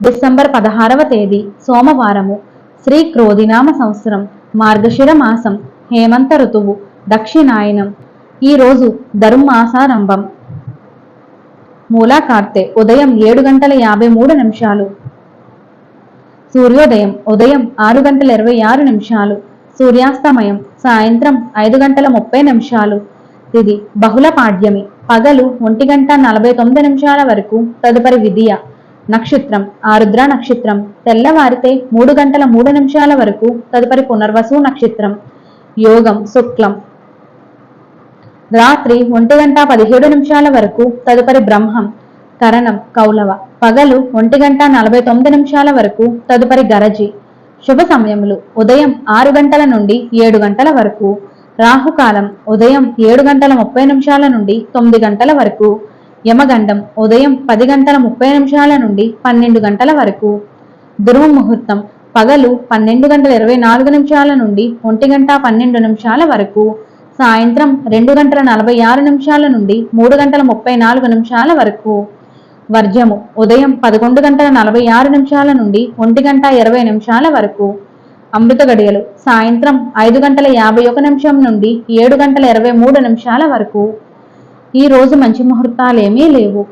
December పదహారవ తేదీ సోమవారము శ్రీ క్రోధినామ సంవత్సరం మార్గశిర మాసం హేమంత ఋతువు దక్షిణాయనం. ఈ రోజు ధర్మాసారంభం. మూలాకార్తె ఉదయం ఏడు గంటల యాభై మూడు నిమిషాలు. సూర్యోదయం ఉదయం ఆరు గంటల ఇరవై ఆరు నిమిషాలు. సూర్యాస్తమయం సాయంత్రం ఐదు గంటల ముప్పై నిమిషాలు. ఇది బహుళ పాడ్యమి పగలు ఒంటి గంట నలభై తొమ్మిది నిమిషాల వరకు తదుపరి విధియ నక్షత్రం ఆరుద్ర నక్షత్రం. తెల్లవారితే మూడు గంటల మూడు నిమిషాల వరకు తదుపరి పునర్వసు నక్షత్రం. యోగం శుక్లం. రాత్రి ఒంటి గంట పదిహేడు నిమిషాల వరకు తదుపరి బ్రహ్మం కరణం కౌలవ. పగలు ఒంటి గంట నలభై తొమ్మిది నిమిషాల వరకు తదుపరి గరజి. శుభ సమయములు. ఉదయం ఆరు గంటల నుండి ఏడు గంటల వరకు. రాహుకాలం. ఉదయం ఏడు గంటల ముప్పై నిమిషాల నుండి తొమ్మిది గంటల వరకు. యమగండం ఉదయం పది గంటల ముప్పై నిమిషాల నుండి పన్నెండు గంటల వరకు. దుర్వ ముహూర్తం పగలు పన్నెండు గంటల ఇరవై నాలుగు నిమిషాల నుండి ఒంటి గంట పన్నెండు నిమిషాల వరకు. సాయంత్రం రెండు గంటల నలభై ఆరు నిమిషాల నుండి మూడు గంటల ముప్పై నాలుగు నిమిషాల వరకు. వర్జము ఉదయం పదకొండు గంటల నలభై ఆరు నిమిషాల నుండి ఒంటి గంట ఇరవై నిమిషాల వరకు. అమృత గడియలు సాయంత్రం ఐదు గంటల యాభై ఒక నిమిషం నుండి ఏడు గంటల ఇరవై మూడు నిమిషాల వరకు. ఈరోజు మంచి మంచి ముహూర్తాలేమీ లేవు.